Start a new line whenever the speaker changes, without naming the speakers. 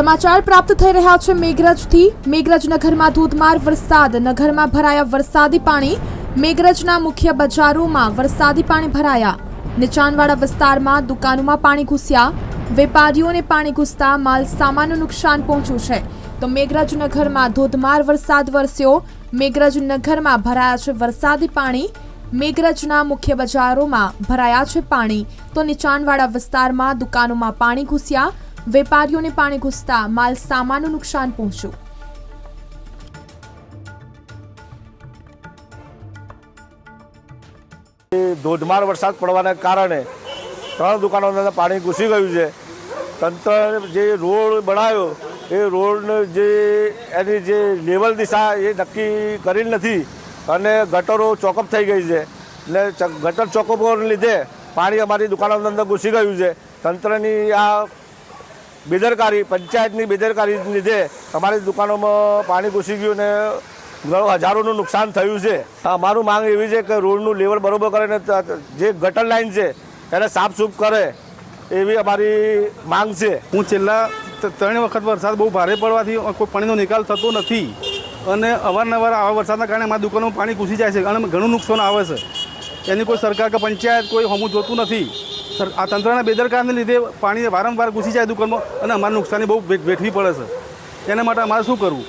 સમાચાર પ્રાપ્ત થઈ રહ્યા છે મેઘરજથી. મેઘરજ નગરમાં ધોધમાર વરસાદ. નગરમાં ભરાયા વરસાદી પાણી. મેઘરજના મુખ્ય બજારોમાં વરસાદી પાણી ભરાયા. નીચાણવાળા વિસ્તારમાં દુકાનોમાં પાણી ઘૂસ્યા. વેપારીઓને પાણી ઘૂસતા માલ સામાનનું નુકસાન પહોંચ્યું છે. તો મેઘરજ નગરમાં ધોધમાર વરસાદ વરસ્યો. મેઘરજ નગરમાં ભરાયા છે વરસાદી પાણી. મેઘરજના મુખ્ય બજારોમાં ભરાયા છે પાણી. તો નીચાણવાળા વિસ્તારમાં દુકાનોમાં પાણી ઘૂસ્યા. વેપારીઓને પાણી ઘૂસતા માલ સામાનનું નુકસાન પહોંચ્યું.
ધોધમાર વરસાદ પડવાના કારણે ત્રણ દુકાનોની પાણી ઘૂસી ગયું છે. તંત્ર જે રોડ બનાવ્યો, એ રોડને જે એની જે લેવલ દિશા એ નક્કી કરી નથી અને ગટરો ચોકઅપ થઈ ગઈ છે. એટલે ગટર ચોકઅપોને લીધે પાણી અમારી દુકાનોની અંદર ઘૂસી ગયું છે. તંત્રની આ બેદરકારી, પંચાયતની બેદરકારીને લીધે અમારી દુકાનોમાં પાણી ઘૂસી ગયું ને હજારોનું નુકસાન થયું છે. અમારું માંગ એવી છે કે રોડનું લેવલ બરોબર કરે ને જે ગટર લાઈન છે, એને સાફસૂફ કરે એવી અમારી માંગ છે.
હું છેલ્લા ત્રણ વખત વરસાદ બહુ ભારે પડવાથી કોઈ પાણીનો નિકાલ થતો નથી અને અવારનવાર આવા વરસાદના કારણે અમારા દુકાનોમાં પાણી ઘૂસી જાય છે અને ઘણું નુકસાન આવે છે. એની કોઈ સરકાર કે પંચાયત કોઈ હમું જોતું નથી. આ તંત્રના બેદરકારને લીધે પાણી વારંવાર ઘૂસી જાય દુકાનમાં અને અમારે નુકસાની બહુ વેઠવી પડે છે. એના માટે અમારે શું કરવું?